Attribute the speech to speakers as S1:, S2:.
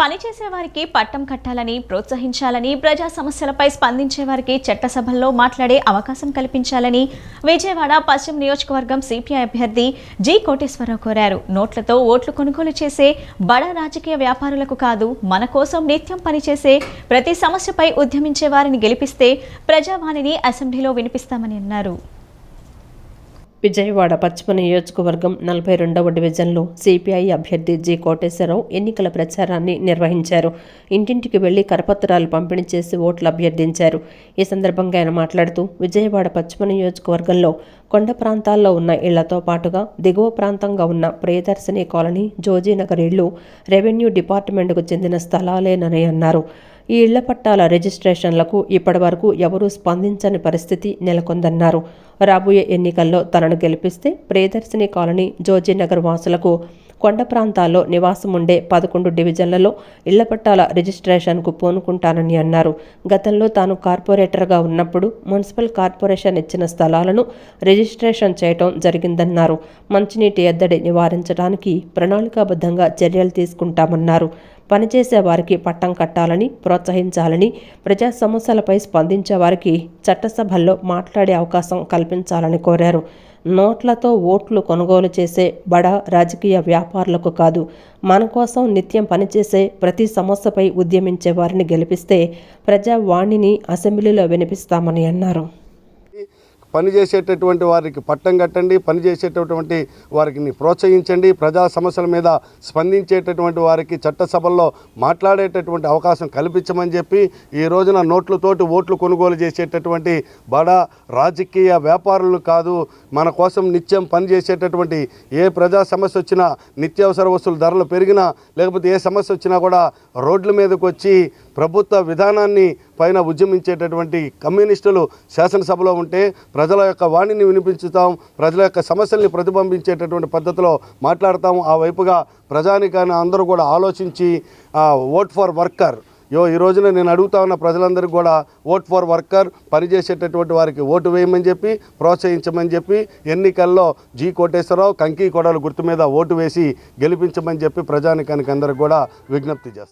S1: పనిచేసే వారికి పట్టం కట్టాలని ప్రోత్సహించాలని ప్రజా సమస్యలపై స్పందించే వారికి చట్టసభల్లో మాట్లాడే అవకాశం కల్పించాలని విజయవాడ పశ్చిమ నియోజకవర్గం సిపిఐ అభ్యర్థి జి కోటేశ్వరరావు కోరారు. నోట్లతో ఓట్లు కొనుగోలు చేసే బడా రాజకీయ వ్యాపారులకు కాదు మన కోసం నిత్యం పనిచేసే ప్రతి సమస్యపై ఉద్యమించే వారిని గెలిపిస్తే ప్రజావాణిని అసెంబ్లీలో వినిపిస్తామని అన్నారు.
S2: విజయవాడ పశ్చిమ నియోజకవర్గం నలభై రెండవ డివిజన్లో సిపిఐ అభ్యర్థి జి కోటేశ్వరరావు ఎన్నికల ప్రచారాన్ని నిర్వహించారు. ఇంటింటికి వెళ్ళి కరపత్రాలు పంపిణీ చేసి ఓట్లు అభ్యర్థించారు. ఈ సందర్భంగా ఆయన మాట్లాడుతూ విజయవాడ పశ్చిమ నియోజకవర్గంలో కొండ ప్రాంతాల్లో ఉన్న ఇళ్ళతో పాటుగా దిగువ ప్రాంతంగా ఉన్న ప్రియదర్శిని కాలనీ జోజీనగర్ ఇళ్ళు రెవెన్యూ డిపార్ట్మెంట్కు చెందిన స్థలాలేనని అన్నారు. ఈ ఇళ్ళ పట్టాల రిజిస్ట్రేషన్లకు ఇప్పటివరకు ఎవరూ స్పందించని పరిస్థితి నెలకొందన్నారు. రాబోయే ఎన్నికల్లో తనను గెలిపిస్తే ప్రియదర్శిని కాలనీ జోజీనగర్ వాసులకు కొండ ప్రాంతాల్లో నివాసం ఉండే పదకొండు డివిజన్లలో ఇళ్ళ పట్టాల రిజిస్ట్రేషన్కు పూనుకుంటానని అన్నారు. గతంలో తాను కార్పొరేటర్గా ఉన్నప్పుడు మున్సిపల్ కార్పొరేషన్ ఇచ్చిన స్థలాలను రిజిస్ట్రేషన్ చేయటం జరిగిందన్నారు. మంచినీటి ఎద్దడి నివారించడానికి ప్రణాళికాబద్ధంగా చర్యలు తీసుకుంటామన్నారు. పనిచేసే వారికి పట్టం కట్టాలని ప్రోత్సహించాలని ప్రజా సమస్యలపై స్పందించే వారికి చట్టసభల్లో మాట్లాడే అవకాశం కల్పించాలని కోరారు. నోట్లతో ఓట్లు కొనుగోలు చేసే బడా రాజకీయ వ్యాపారులకు కాదు మన కోసం నిత్యం పనిచేసే ప్రతి సమస్యపై ఉద్యమించే వారిని గెలిపిస్తే ప్రజావాణిని అసెంబ్లీలో వినిపిస్తామని అన్నారు.
S3: పనిచేసేటటువంటి వారికి పట్టం కట్టండి పనిచేసేటటువంటి వారికి ప్రోత్సహించండి ప్రజా సమస్యల మీద స్పందించేటటువంటి వారికి చట్టసభల్లో మాట్లాడేటటువంటి అవకాశం కల్పించమని చెప్పి ఈ రోజున నోట్లతోటి ఓట్లు కొనుగోలు చేసేటటువంటి బడా రాజకీయ వ్యాపారులు కాదు మన కోసం నిత్యం పనిచేసేటటువంటి ఏ ప్రజా సమస్య వచ్చినా నిత్యావసర వస్తువుల ధరలు పెరిగినా లేకపోతే ఏ సమస్య వచ్చినా కూడా రోడ్ల మీదకి వచ్చి ప్రభుత్వ విధానాన్ని పైన ఉద్యమించేటటువంటి కమ్యూనిస్టులు శాసనసభలో ఉంటే ప్రజల యొక్క వాణిని వినిపించుతాం ప్రజల యొక్క సమస్యల్ని ప్రతిబింబించేటటువంటి పద్ధతిలో మాట్లాడతాం ఆ వైపుగా ప్రజానికాన్ని అందరూ కూడా ఆలోచించి ఓట్ ఫర్ వర్కర్ యో ఈ రోజున నేను అడుగుతా ఉన్న ప్రజలందరికీ కూడా ఓట్ ఫర్ వర్కర్ పనిచేసేటటువంటి వారికి ఓటు వేయమని చెప్పి ప్రోత్సహించమని చెప్పి ఎన్నికల్లో జీ కోటేశ్వరరావు కంకి కొడలు గుర్తు మీద ఓటు వేసి గెలిపించమని చెప్పి ప్రజానికానికి అందరికి కూడా విజ్ఞప్తి చేస్తాం